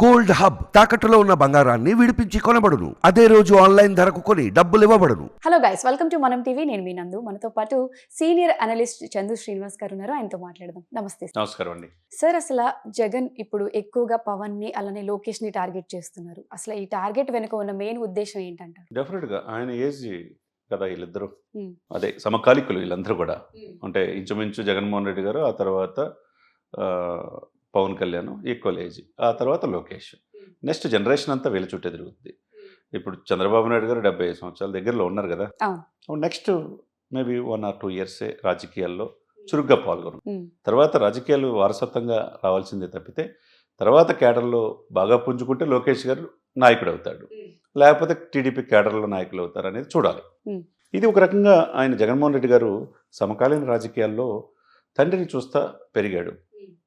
Gold hub తాకట్టులో ఉన్న బంగారాన్ని విడిపించి కొనబడును. అదే రోజు ఆన్లైన్ ధరకు కొని డబ్బులు ఇవ్వబడును. Hello guys welcome to Manam TV నేను మీ నందు. మనతో పాటు సీనియర్ అనలిస్ట్ చందు శ్రీనివాస్ గారు ఉన్నారు. ఆయనతో మాట్లాడదాం. నమస్తే. నమస్కారం అండి. సార్ అసలు జగన్ ఇప్పుడు ఎక్కువగా పవన్ని అలానే లోకేష్ని టార్గెట్ చేస్తున్నారు. అసలు ఈ టార్గెట్ వెనుక ఉన్న మెయిన్ ఉద్దేశం ఏంటంటారు? డెఫినెట్గా ఆయన ఏజ్ కదా వీళ్ళిద్దరూ. Hmm. అదే సమకాలికులు వీళ్ళందరూ కూడా. అంటే ఇంచుమించు జగన్మోహన్ రెడ్డి గారు ఆ తర్వాత ఆ, పవన్ కళ్యాణ్ ఈక్వల్ ఏజ్. ఆ తర్వాత లోకేష్. నెక్స్ట్ జనరేషన్ అంతా వీళ్ళ చుట్టే తిరుగుతుంది ఇప్పుడు చంద్రబాబు నాయుడు గారు డెబ్బై ఐదు సంవత్సరాల దగ్గరలో ఉన్నారు కదా. Next maybe one or two ఇయర్సే రాజకీయాల్లో చురుగ్గా పాల్గొను. తర్వాత రాజకీయాలు వారసత్వంగా రావాల్సిందే తప్పితే తర్వాత కేడర్లో బాగా పుంజుకుంటే లోకేష్ గారు నాయకుడు అవుతాడు. లేకపోతే టీడీపీ కేడర్లో నాయకులు అవుతారు అనేది చూడాలి. ఇది ఒక రకంగా ఆయన జగన్మోహన్ రెడ్డి గారు సమకాలీన రాజకీయాల్లో తండ్రిని చూస్తా పెరిగాడు.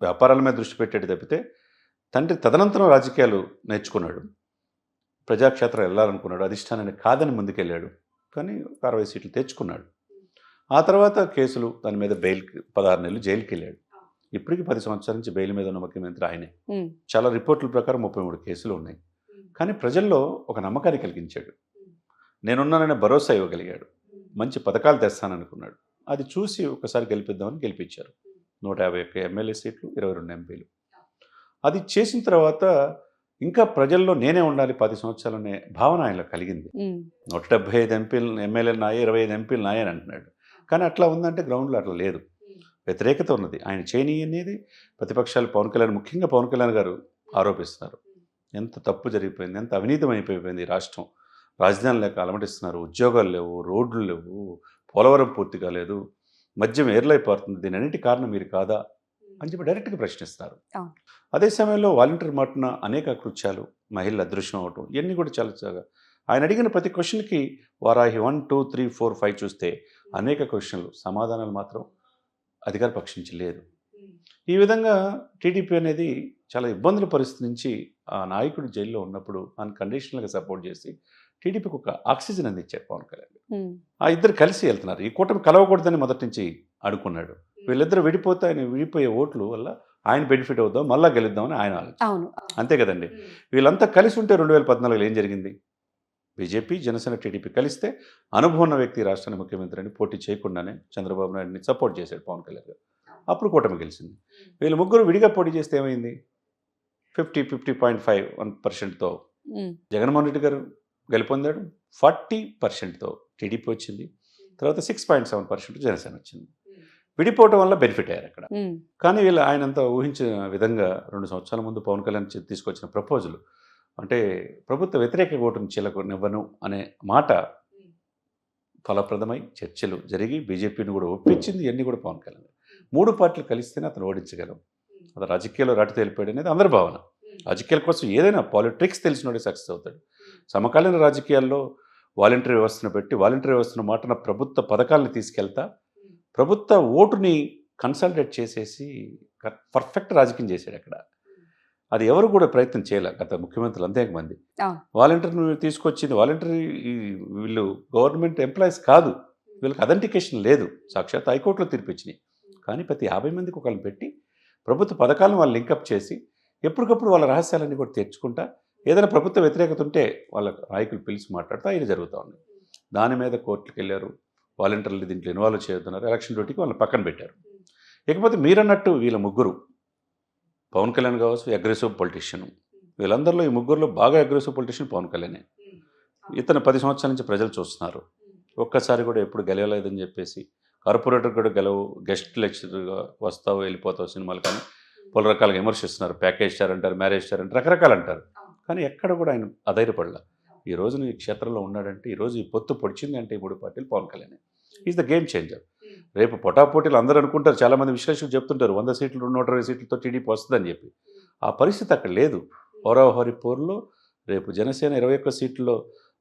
వ్యాపారాల మీద దృష్టి పెట్టాడు తప్పితే తండ్రి తదనంతరం రాజకీయాలు నేర్చుకున్నాడు. ప్రజాక్షేత్రం వెళ్ళాలనుకున్నాడు. అధిష్టానాన్ని కాదని ముందుకెళ్ళాడు. కానీ ఒక అరవై సీట్లు తెచ్చుకున్నాడు. ఆ తర్వాత కేసులు దాని మీద బెయిల్కి పదహారు నెలలు జైలుకి వెళ్ళాడు ఇప్పటికి పది సంవత్సరాల నుంచి బెయిల్ మీద ఉన్న ముఖ్యమంత్రి ఆయనే. చాలా రిపోర్టుల ప్రకారం ముప్పై మూడు కేసులు ఉన్నాయి. కానీ ప్రజల్లో ఒక నమ్మకాన్ని కలిగించాడు. నేనున్నాననే భరోసా ఇవ్వగలిగాడు. మంచి పథకాలు తెస్తాననుకున్నాడు. అది చూసి ఒకసారి గెలిపిద్దామని గెలిపించారు. నూట యాభై ఒక్క ఎమ్మెల్యే సీట్లు ఇరవై రెండు ఎంపీలు. అది చేసిన తర్వాత ఇంకా ప్రజల్లో నేనే ఉండాలి పది సంవత్సరాలనే భావన ఆయనలో కలిగింది. నూట డెబ్బై ఐదు ఎంపీలు ఎమ్మెల్యేలు నాయే ఇరవై ఐదు ఎంపీలు నాయే అని అంటున్నాడు. కానీ అట్లా ఉందంటే గ్రౌండ్లో అట్లా లేదు. వ్యతిరేకత ఉన్నది. ఆయన చేయని అనేది ప్రతిపక్షాలు పవన్ కళ్యాణ్ ముఖ్యంగా పవన్ కళ్యాణ్ గారు ఆరోపిస్తున్నారు. ఎంత తప్పు జరిగిపోయింది ఎంత అవినీతం అయిపోయింది ఈ రాష్ట్రం. రాజధాని లేక అలమటిస్తున్నారు. ఉద్యోగాలు లేవు రోడ్లు లేవు పోలవరం పూర్తి కాలేదు. మద్యం ఏర్లైపోతుంది దీని అన్నిటి కారణం మీరు కాదా? అని చెప్పి డైరెక్ట్గా ప్రశ్నిస్తారు. అదే సమయంలో వాలంటీర్ మాటున అనేక కృత్యాలు మహిళలు అదృశ్యం అవటం ఇవన్నీ కూడా చాలా చాలా ఆయన అడిగిన ప్రతి క్వశ్చన్కి Varahi one two three four five చూస్తే అనేక క్వశ్చన్లు సమాధానాలు మాత్రం అధికార పక్షం నుంచి లేదు. ఈ విధంగా టీడీపీ అనేది చాలా ఇబ్బందుల పరిస్థితి నుంచి ఆ నాయకుడు జైల్లో ఉన్నప్పుడు అన్కండిషనల్గా సపోర్ట్ చేసి టీడీపీకి ఒక ఆక్సిజన్ అందించారు పవన్ కళ్యాణ్. ఆ ఇద్దరు కలిసి వెళ్తున్నారు. ఈ కూటమి కలవకూడదని మొదటి నుంచి అనుకున్నాడు. వీళ్ళిద్దరు విడిపోతే ఆయన విడిపోయే ఓట్లు వల్ల ఆయన బెనిఫిట్ అవుతాం మళ్ళా గెలుద్దామని ఆయన అవును. అంతే కదండి. వీళ్ళంతా కలిసి ఉంటే రెండు వేల పద్నాలుగులో ఏం జరిగింది? బీజేపీ జనసేన టీడీపీ కలిస్తే అనుభవం ఉన్న వ్యక్తి రాష్ట్రానికి ముఖ్యమంత్రి అని పోటీ చేయకుండానే చంద్రబాబు నాయుడిని సపోర్ట్ చేశాడు పవన్ కళ్యాణ్ గారు. అప్పుడు కూటమి గెలిచింది. వీళ్ళు ముగ్గురు విడిగా పోటీ చేస్తే ఏమైంది? Fifty fifty point five one పర్సెంట్తో Jaganmohan Reddy గారు గెలుపొందాడు. ఫార్టీ పర్సెంట్తో టీడీపీ వచ్చింది. తర్వాత six point seven percent Janasena వచ్చింది. విడిపోవటం వల్ల బెనిఫిట్ అయ్యారు అక్కడ. ఉమ్, కానీ వీళ్ళు ఆయనంతా ఊహించిన విధంగా రెండు సంవత్సరాల ముందు పవన్ కళ్యాణ్ తీసుకొచ్చిన ప్రపోజల్ అంటే ప్రభుత్వ వ్యతిరేక ఓటును చీలకొనివ్వను అనే మాట ఫలప్రదమై చర్చలు జరిగి బీజేపీని కూడా ఒప్పించింది ఇవన్నీ కూడా పవన్ కళ్యాణ్. మూడు పార్టీలు కలిస్తేనే అతను ఓడించగలం. అది రాజకీయాల్లో రాటి తేలిపోయాడు అనేది అందరి భావన. రాజకీయాల కోసం ఏదైనా పాలిటిక్స్ తెలిసినోడే సక్సెస్ అవుతాడు. సమకాలీన రాజకీయాల్లో వాలంటరీ వ్యవస్థను పెట్టి వాలంటరీ వ్యవస్థను మాటన ప్రభుత్వ పథకాలను తీసుకెళ్తా ప్రభుత్వ ఓటుని కన్సల్టేట్ చేసేసి పర్ఫెక్ట్ రాజకీయం చేశాడు అక్కడ. అది ఎవరు కూడా ప్రయత్నం చేయలే గత ముఖ్యమంత్రులు అంతే మంది. వాలంటీర్ని తీసుకొచ్చింది వాలంటరీ వీళ్ళు గవర్నమెంట్ ఎంప్లాయీస్ కాదు వీళ్ళకి అథెంటికేషన్ లేదు సాక్షాత్ హైకోర్టులో తీర్పిచ్చినాయి. కానీ ప్రతి యాభై మందికి ఒకళ్ళని పెట్టి ప్రభుత్వ పథకాలను వాళ్ళు లింకప్ చేసి ఎప్పటికప్పుడు వాళ్ళ రహస్యాలన్నీ కూడా తెచ్చుకుంటా ఏదైనా ప్రభుత్వ వ్యతిరేకత ఉంటే వాళ్ళ నాయకులు పిలిచి మాట్లాడుతూ ఇది జరుగుతూ ఉంది. దాని మీద కోర్టులకు వెళ్ళారు వాలంటీర్లు దీంట్లో ఇన్వాల్వ్ చేయొద్దన్నారు. ఎలక్షన్ డ్యూటీకి వాళ్ళని పక్కన పెట్టారు. ఇకపోతే మీరన్నట్టు వీళ్ళ ముగ్గురు పవన్ కళ్యాణ్ కావచ్చు అగ్రెసివ్ పొలిటీషియన్ వీళ్ళందరిలో ఈ ముగ్గురులో బాగా అగ్రెసివ్ పొలిటీషియన్ పవన్ కళ్యాణే. ఇతను పది సంవత్సరాల నుంచి ప్రజలు చూస్తున్నారు. ఒక్కసారి కూడా ఎప్పుడు గెలవలేదని చెప్పేసి కార్పొరేటర్ కూడా గెలవు గెస్ట్ లెక్చరర్గా వస్తావు వెళ్ళిపోతావు సినిమాలు కానీ పలు రకాలుగా విమర్శిస్తున్నారు. ప్యాకేజ్ స్టార్ అంటారు మ్యారేజ్ స్టార్ అంటారు రకరకాలు అంటారు. కానీ ఎక్కడ కూడా ఆయన అధైర్యపడలా. ఈ రోజున ఈ క్షేత్రంలో ఉన్నాడంటే ఈ రోజు ఈ పొత్తు పొడిచింది అంటే ఈ మూడు పార్టీలు Pawan Kalyan. Is the game changer రేపు పొటాపోటీలు అందరూ అనుకుంటారు చాలామంది విశ్లేషకులు చెప్తుంటారు వంద సీట్లు నూట ఇరవై సీట్లతో టీడీపీ వస్తుందని చెప్పి. ఆ పరిస్థితి అక్కడ లేదు. హోరాహోరి పోరులో రేపు జనసేన ఇరవై ఒక్క సీట్లలో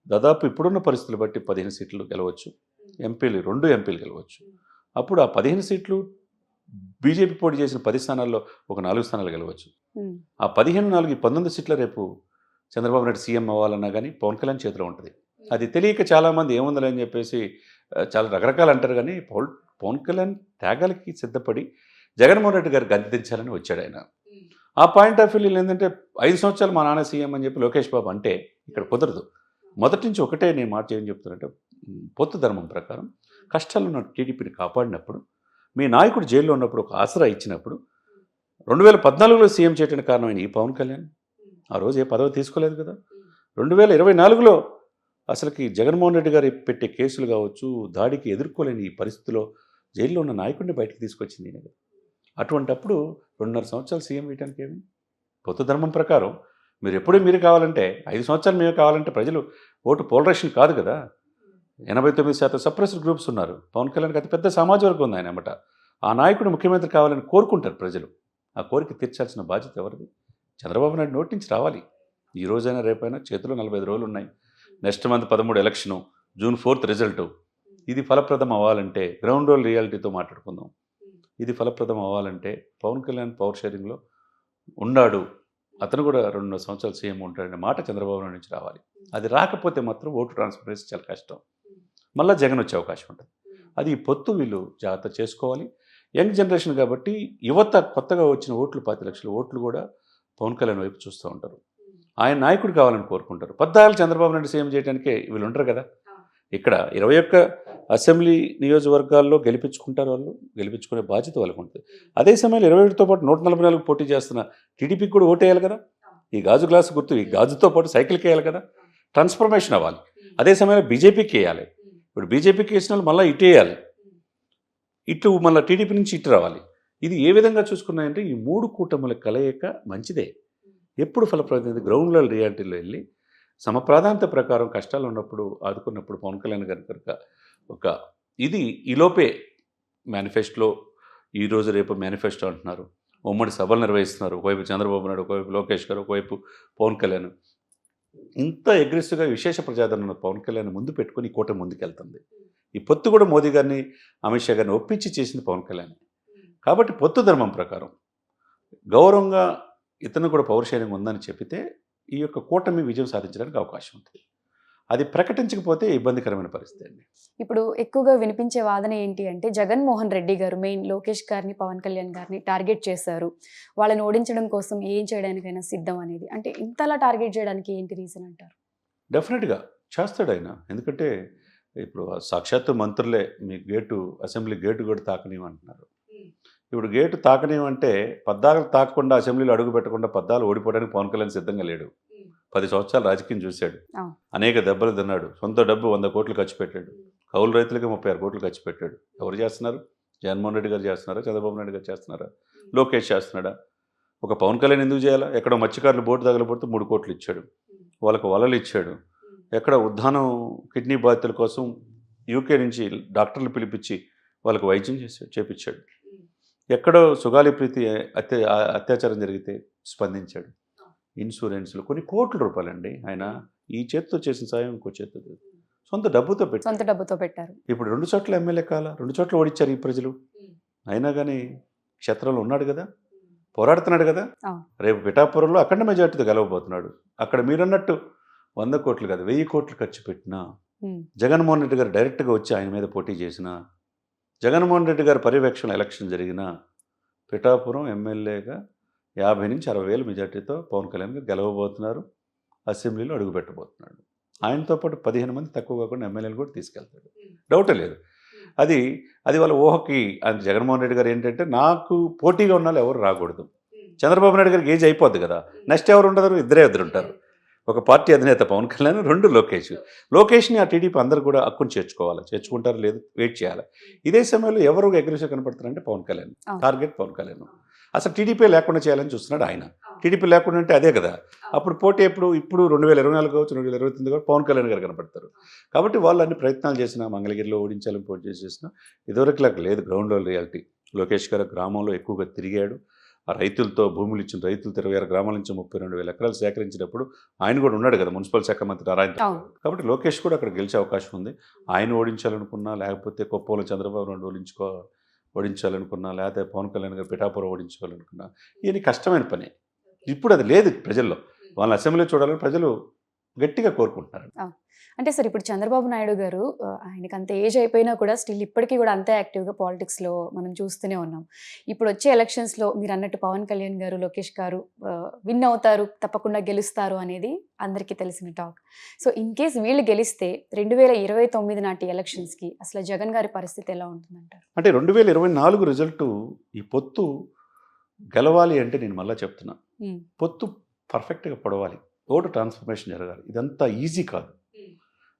దాదాపు ఇప్పుడున్న పరిస్థితులు బట్టి పదిహేను సీట్లు గెలవచ్చు. ఎంపీలు రెండు ఎంపీలు గెలవచ్చు. అప్పుడు ఆ పదిహేను సీట్లు బీజేపీ పోటీ చేసిన పది స్థానాల్లో ఒక నాలుగు స్థానాలు గెలవచ్చు. ఉమ్, ఆ పదిహేను నాలుగు ఈ పంతొమ్మిది సీట్ల రేపు చంద్రబాబు నాయుడు సీఎం అవ్వాలన్నా కానీ పవన్ కళ్యాణ్ చేతిలో ఉంటుంది. అది తెలియక చాలామంది ఏముందని అని చెప్పేసి చాలా రకరకాలు అంటారు కానీ పవన్ పవన్ కళ్యాణ్ త్యాగాలకి సిద్ధపడి జగన్మోహన్ రెడ్డి గారు గద్దెదించాలని వచ్చాడు ఆయన. ఆ పాయింట్ ఆఫ్ వ్యూ ఏంటంటే ఐదు సంవత్సరాలు మా నాన్న సీఎం అని చెప్పి లోకేష్ బాబు అంటే ఇక్కడ కుదరదు. మొదటి నుంచి ఒకటే నేను మాట ఏం చెప్తానంటే ఉమ్, పొత్తు ధర్మం ప్రకారం కష్టాలు ఉన్న టీడీపీని కాపాడినప్పుడు మీ నాయకుడు జైల్లో ఉన్నప్పుడు ఒక ఆసరా ఇచ్చినప్పుడు రెండు వేల పద్నాలుగులో సీఎం చేయడానికి కారణమైన ఈ పవన్ కళ్యాణ్ ఆ రోజు ఏ పదవి తీసుకోలేదు కదా. రెండు వేల ఇరవై నాలుగులో అసలుకి జగన్మోహన్ రెడ్డి గారు పెట్టే కేసులు కావచ్చు దాడికి ఎదుర్కోలేని ఈ పరిస్థితిలో జైల్లో ఉన్న నాయకుడిని బయటకు తీసుకొచ్చింది ఈయన. అటువంటప్పుడు రెండున్నర సంవత్సరాలు సీఎం వేయడానికి ఏమి? పొత్తు ధర్మం ప్రకారం మీరు ఎప్పుడూ మీరు కావాలంటే ఐదు సంవత్సరాలు మేము కావాలంటే ప్రజలు ఓటు పోలరేషన్ కాదు కదా. ఎనభై తొమ్మిది శాతం సప్రెస్డ్ గ్రూప్స్ ఉన్నారు. పవన్ కళ్యాణ్కి అతి పెద్ద సమాజ వర్గం ఉంది ఆయన అన్నమాట. ఆ నాయకుడు ముఖ్యమంత్రి కావాలని కోరుకుంటారు ప్రజలు. ఆ కోరిక తీర్చాల్సిన బాధ్యత ఎవరిది? చంద్రబాబు నాయుడు నోటి నుంచి రావాలి. ఈ రోజైనా రేపైనా చేతిలో నలభై ఐదు రోజులు ఉన్నాయి. నెక్స్ట్ మంత్ పదమూడు ఎలక్షను జూన్ ఫోర్త్ రిజల్ట్. ఇది ఫలప్రదం అవ్వాలంటే గ్రౌండ్ రోల్ రియాలిటీతో మాట్లాడుకుందాం. ఇది ఫలప్రదం అవ్వాలంటే పవన్ కళ్యాణ్ పవర్ షేరింగ్లో ఉన్నాడు. అతను కూడా రెండు సంవత్సరాలు సీఎం ఉంటాడనే మాట చంద్రబాబు నాయుడు నుంచి రావాలి. అది రాకపోతే మాత్రం ఓటు ట్రాన్స్పరెన్సీ చాలా కష్టం. మళ్ళీ జగన్ వచ్చే అవకాశం ఉంటుంది. అది పొత్తు వీళ్ళు జాగ్రత్త చేసుకోవాలి. యంగ్ జనరేషన్ కాబట్టి యువత కొత్తగా వచ్చిన ఓట్లు పాతి లక్షల ఓట్లు కూడా పవన్ కళ్యాణ్ వైపు చూస్తూ ఉంటారు. ఆయన నాయకుడు కావాలని కోరుకుంటారు. పద్నాలుగు చంద్రబాబు నాయుడు సీఎం చేయడానికే వీళ్ళు ఉంటారు కదా. ఇక్కడ ఇరవై ఒక్క అసెంబ్లీ నియోజకవర్గాల్లో గెలిపించుకుంటారు వాళ్ళు గెలిపించుకునే బాధ్యత వాళ్ళకు ఉంటుంది. అదే సమయంలో ఇరవై ఒకటితో పాటు నూట నలభై నాలుగు పోటీ చేస్తున్న టీడీపీకి కూడా ఓటేయాలి కదా. ఈ గాజు గ్లాసు గుర్తు ఈ గాజుతో పాటు సైకిల్కి వేయాలి కదా. ట్రాన్స్ఫర్మేషన్ అవ్వాలి. అదే సమయంలో బీజేపీకి వేయాలి. ఇప్పుడు బీజేపీకి వేసిన వాళ్ళు మళ్ళీ ఇటు వేయాలి. ఇటు మళ్ళీ టీడీపీ నుంచి ఇటు రావాలి. ఇది ఏ విధంగా చూసుకున్నాయంటే ఈ మూడు కూటముల కలయిక మంచిదే. ఎప్పుడు ఫలప్రదమైంది? గ్రౌండ్లో రియాలిటీలో వెళ్ళి సమప్రాధాంత ప్రకారం కష్టాలు ఉన్నప్పుడు ఆదుకున్నప్పుడు పవన్ కళ్యాణ్ గారి కనుక ఒక ఇది ఈలోపే మేనిఫెస్టోలో ఈరోజు రేపు మేనిఫెస్టో అంటున్నారు. ఉమ్మడి సభలు నిర్వహిస్తున్నారు. ఒకవైపు చంద్రబాబు నాయుడు ఒకవైపు లోకేష్ గారు ఒకవైపు పవన్ కళ్యాణ్. ఇంత అగ్రెసివ్గా విశేష ప్రజాదరణ పవన్ కళ్యాణ్ ముందు పెట్టుకుని ఈ కూటమి ముందుకెళ్తుంది. ఈ పొత్తు కూడా మోదీ గారిని అమిత్ షా గారిని ఒప్పించి చేసింది పవన్ కళ్యాణ్. కాబట్టి పొత్తు ధర్మం ప్రకారం గౌరవంగా ఇతను కూడా పవర్ షేరింగ్ ఉందని చెప్పితే ఈ యొక్క కూటమి విజయం సాధించడానికి అవకాశం ఉంటుంది అది ప్రకటించకపోతే ఇబ్బందికరమైన పరిస్థితి అండి. ఇప్పుడు ఎక్కువగా వినిపించే వాదన ఏంటి అంటే జగన్మోహన్ రెడ్డి గారు మెయిన్ లోకేష్ గారిని పవన్ కళ్యాణ్ గారిని టార్గెట్ చేశారు. వాళ్ళని ఓడించడం కోసం ఏం చేయడానికైనా సిద్ధం అనేది. అంటే ఇంతలా టార్గెట్ చేయడానికి ఏంటి రీజన్ అంటారు? డెఫినెట్గా చేస్తాడు ఆయన ఎందుకంటే ఇప్పుడు సాక్షాత్తు మంత్రులే మీ గేటు అసెంబ్లీ గేటు కూడా తాకనివ్వంటున్నారు. ఇప్పుడు గేటు తాకనివ్వంటే పద్దాలు తాకకుండా అసెంబ్లీలో అడుగు పెట్టకుండా పద్దాలు ఓడిపోవడానికి పవన్ కళ్యాణ్ సిద్ధంగా లేడు. పది సంవత్సరాలు రాజకీయం చూశాడు. అనేక దెబ్బలు తిన్నాడు. సొంత డబ్బు వంద కోట్లు ఖర్చు పెట్టాడు. కౌలు రైతులకి ముప్పై ఆరు కోట్లు ఖర్చు పెట్టాడు. ఎవరు చేస్తున్నారు? జగన్మోహన్ రెడ్డి గారు చేస్తున్నారా? చంద్రబాబు నాయుడు గారు చేస్తున్నారా? లోకేష్ చేస్తున్నాడా? ఒక పవన్ కళ్యాణ్ ఎందుకు చేయాలా? ఎక్కడో మత్స్యకారులు బోటు తగలబడితే మూడు కోట్లు ఇచ్చాడు. వాళ్ళకు వలలు ఇచ్చాడు. ఎక్కడ ఉద్దానం కిడ్నీ బాధితుల కోసం యూకే నుంచి డాక్టర్లు పిలిపించి వాళ్ళకు వైద్యం చేసి చేపించాడు. ఎక్కడో సుగాలి ప్రీతి అత్య అత్యాచారం జరిగితే స్పందించాడు. ఇన్సూరెన్స్లు కొన్ని కోట్ల రూపాయలండి. ఆయన ఈ చేతితో చేసిన సాయం ఇంకో చేతితో సొంత డబ్బుతో పెట్టి సొంత డబ్బుతో పెట్టారు. ఇప్పుడు రెండు చోట్ల ఎమ్మెల్యే కాల రెండు చోట్ల ఓడిచ్చారు ఈ ప్రజలు. అయినా కానీ క్షేత్రంలో ఉన్నాడు కదా? పోరాడుతున్నాడు కదా. రేపు పిఠాపురంలో అఖండ మెజార్టీతో గెలవబోతున్నాడు. అక్కడ మీరన్నట్టు వంద కోట్లు కాదు వెయ్యి కోట్లు ఖర్చు పెట్టినా జగన్మోహన్ రెడ్డి గారు డైరెక్ట్గా వచ్చి ఆయన మీద పోటీ చేసిన జగన్మోహన్ రెడ్డి గారి పర్యవేక్షణ ఎలక్షన్ జరిగిన పిఠాపురం ఎమ్మెల్యేగా యాభై నుంచి అరవై వేల మెజార్టీతో పవన్ కళ్యాణ్ గారు గెలవబోతున్నారు. అసెంబ్లీలో అడుగుపెట్టబోతున్నాడు. ఆయనతో పాటు పదిహేను మంది తక్కువ కాకుండా ఎమ్మెల్యేలు కూడా తీసుకెళ్తాడు. డౌటే లేదు. అది అది వాళ్ళ ఊహకి అది జగన్మోహన్ రెడ్డి గారు ఏంటంటే నాకు పోటీగా ఉన్న ఎవరు రాకూడదు. చంద్రబాబు నాయుడు గారికి ఏజ్ అయిపోద్ది కదా. నెక్స్ట్ ఎవరు ఉండరు ఇద్దరే ఇద్దరు ఉంటారు. ఒక పార్టీ అధినేత పవన్ కళ్యాణ్ రెండు లోకేష్. లోకేష్ని ఆ టీడీపీ అందరూ కూడా హక్కును చేర్చుకోవాలి? చేర్చుకుంటారు లేదు వెయిట్ చేయాలి? ఇదే సమయంలో ఎవరు అగ్రెసివ్ కనపడుతున్నారంటే పవన్ కళ్యాణ్. టార్గెట్ పవన్ కళ్యాణ్. అసలు టీడీపీ లేకుండా చేయాలని చూస్తున్నాడు ఆయన. టీడీపీ లేకుండా అంటే అదే కదా. అప్పుడు పోటీ ఎప్పుడు? ఇప్పుడు రెండు వేల ఇరవై నాలుగు కావచ్చు రెండు వేల ఇరవై తొమ్మిది కావచ్చు పవన్ కళ్యాణ్ గారు కనపడతారు. కాబట్టి వాళ్ళు అన్ని ప్రయత్నాలు చేసిన మంగళగిరిలో ఓడించాలని పోటీ చేసిన ఇదివరకు లేదు గ్రౌండ్ లెవెల్ రియాలిటీ. లోకేష్ గారు గ్రామంలో ఎక్కువగా తిరిగాడు. ఆ రైతులతో భూములు ఇచ్చిన రైతులతో ఇరవై ఆరు గ్రామాల నుంచి ముప్పై రెండు వేల ఎకరాలు సేకరించినప్పుడు ఆయన కూడా ఉన్నాడు కదా మున్సిపల్ శాఖ మంత్రి నారాయణ. కాబట్టి లోకేష్ కూడా అక్కడ గెలిచే అవకాశం ఉంది. ఆయన ఓడించాలనుకున్నా లేకపోతే కొప్పంలో చంద్రబాబు నాయుడు ఓడించుకో ఓడించాలనుకున్నా లేకపోతే పవన్ కళ్యాణ్ గారు పిఠాపురం ఓడించుకోవాలనుకున్నా ఈయన కష్టమైన పని. ఇప్పుడు అది లేదు ప్రజల్లో. వాళ్ళ అసెంబ్లీ చూడాలని ప్రజలు గట్టిగా కోరుకుంటున్నారు అంటే సార్ ఇప్పుడు చంద్రబాబు నాయుడు గారు ఆయనకి అంత ఏజ్ అయిపోయినా కూడా స్టిల్ ఇప్పటికీ కూడా అంతే యాక్టివ్గా పాలిటిక్స్లో మనం చూస్తూనే ఉన్నాం. ఇప్పుడు వచ్చే ఎలక్షన్స్లో మీరు అన్నట్టు పవన్ కళ్యాణ్ గారు లోకేష్ గారు విన్ అవుతారు తప్పకుండా గెలుస్తారు అనేది అందరికీ తెలిసిన టాక్. సో ఇన్ కేస్ వీళ్ళు గెలిస్తే రెండు వేల ఇరవై తొమ్మిది నాటి ఎలక్షన్స్కి అసలు జగన్ గారి పరిస్థితి ఎలా ఉంటుందంటారు? అంటే రెండు వేల ఇరవై నాలుగు రిజల్ట్ ఈ పొత్తు గెలవాలి అంటే నేను మళ్ళీ చెప్తున్నా. పొత్తు పర్ఫెక్ట్గా పొడవాలి. ఓటు ట్రాన్స్ఫర్మేషన్ జరగాలి. ఇదంతా ఈజీ కాదు.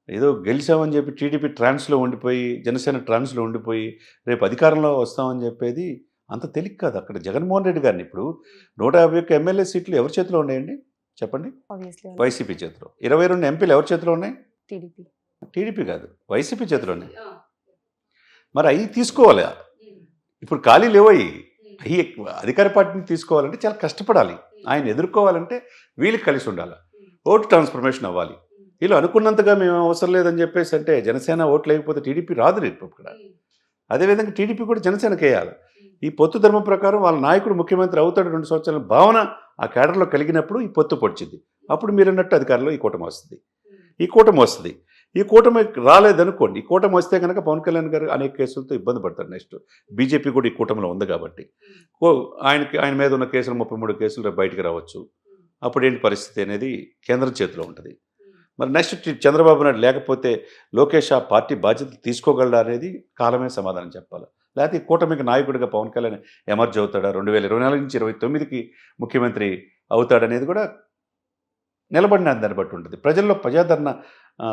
ఏదో గెలిచామని చెప్పి టీడీపీ ట్రాన్స్లో ఉండిపోయి జనసేన ట్రాన్స్లో ఉండిపోయి రేపు అధికారంలో వస్తామని చెప్పేది అంత తేలిక కాదు. అక్కడ జగన్మోహన్ రెడ్డి గారిని ఇప్పుడు నూట యాభై ఒక్క ఎమ్మెల్యే సీట్లు ఎవరి చేతిలో ఉన్నాయండి? చెప్పండి. వైసీపీ చేతిలో. ఇరవై రెండు ఎంపీలు ఎవరి చేతిలో ఉన్నాయి? టీడీపీ టీడీపీ కాదు. వైసీపీ చేతిలో ఉన్నాయి. మరి అవి తీసుకోవాలి. ఇప్పుడు ఖాళీ లేవయి అవి అధికార పార్టీని తీసుకోవాలంటే చాలా కష్టపడాలి. ఆయన ఎదుర్కోవాలంటే వీళ్ళకి కలిసి ఉండాలి. ఓటు ట్రాన్స్ఫర్మేషన్ అవ్వాలి. వీళ్ళు అనుకున్నంతగా మేము అవసరం లేదని చెప్పేసి అంటే జనసేన ఓట్లు లేకపోతే టీడీపీ రాదు రేపు ఇక్కడ అదేవిధంగా టీడీపీ కూడా జనసేనకి వేయాలి. ఈ పొత్తు ధర్మం ప్రకారం వాళ్ళ నాయకుడు ముఖ్యమంత్రి అవుతాడు రెండు సంవత్సరాల భావన ఆ కేడర్లో కలిగినప్పుడు ఈ పొత్తు పొడిచింది. అప్పుడు మీరు అన్నట్టు అధికారంలో ఈ కూటమి వస్తుంది. ఈ కూటమి వస్తుంది. ఈ కూటమి రాలేదనుకోండి ఈ కూటమి వస్తే కనుక పవన్ కళ్యాణ్ గారు అనేక కేసులతో ఇబ్బంది పడతారు నెక్స్ట్ బీజేపీ కూడా ఈ కూటమిలో ఉంది కాబట్టి. ఓ ఆయనకి ఆయన మీద ఉన్న కేసులు ముప్పై మూడు కేసులు బయటికి రావచ్చు. అప్పుడు ఏంటి పరిస్థితి అనేది కేంద్రం చేతిలో ఉంటుంది. మరి నెక్స్ట్ చంద్రబాబు నాయుడు లేకపోతే లోకేష్ ఆ పార్టీ బాధ్యతలు తీసుకోగలడా అనేది కాలమే సమాధానం చెప్పాలి. లేకపోతే ఈ కూటమికి నాయకుడిగా పవన్ కళ్యాణ్ ఎమర్జ్ అవుతాడా? రెండు వేల ఇరవై నాలుగు నుంచి ఇరవై తొమ్మిదికి ముఖ్యమంత్రి అవుతాడనేది కూడా నిలబడిన దాన్ని బట్టి ఉంటుంది. ప్రజల్లో ప్రజాదరణ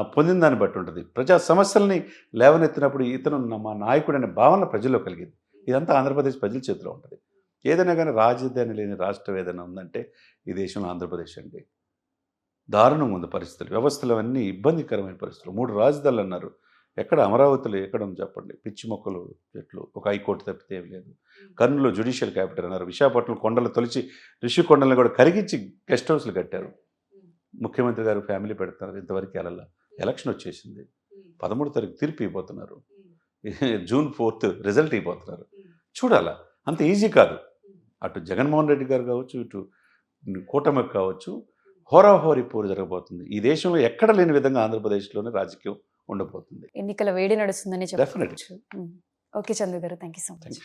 పొందిన దాన్ని బట్టి ఉంటుంది. ప్రజా సమస్యల్ని లేవనెత్తినప్పుడు ఇతను మా నాయకుడు అనే భావన ప్రజల్లో కలిగింది. ఇదంతా ఆంధ్రప్రదేశ్ ప్రజల చేతిలో ఉంటుంది. ఏదైనా కానీ రాజధాని లేని రాష్ట్రం ఏదైనా ఉందంటే ఈ దేశంలో ఆంధ్రప్రదేశ్ అండి. దారుణం ఉంది పరిస్థితులు. వ్యవస్థలు అన్నీ ఇబ్బందికరమైన పరిస్థితులు. మూడు రాజధానులు అన్నారు. ఎక్కడ అమరావతిలో ఎక్కడ ఉంది చెప్పండి. పిచ్చి మొక్కలు చెట్లు ఒక హైకోర్టు తప్పితే ఏం లేదు. కర్నూలులో జ్యుడిషియల్ క్యాపిటల్ అన్నారు. విశాఖపట్నం కొండలు తొలిచి ఋషి కొండలను కూడా కరిగించి గెస్ట్ హౌస్లు కట్టారు. ముఖ్యమంత్రి గారు ఫ్యామిలీ పెడతారు ఇంతవరకు వెళ్ళాల ఎలక్షన్ వచ్చేసింది. పదమూడు తారీఖు తీర్పు ఇవ్వబోతున్నారు. జూన్ ఫోర్త్ రిజల్ట్ ఇవ్వబోతున్నారు. చూడాలా అంత ఈజీ కాదు. అటు జగన్మోహన్ రెడ్డి గారు కావచ్చు ఇటు కూటమికి కావచ్చు హోరాహోరీ పోరు జరగబోతుంది. ఈ దేశంలో ఎక్కడ లేని విధంగా ఆంధ్రప్రదేశ్లోనే రాజకీయం ఉండబోతుంది. ఎన్నికల వేడి నడుస్తుందని. చెప్పవచ్చు. ఓకే చందు గారు థ్యాంక్ యూ సో మచ్.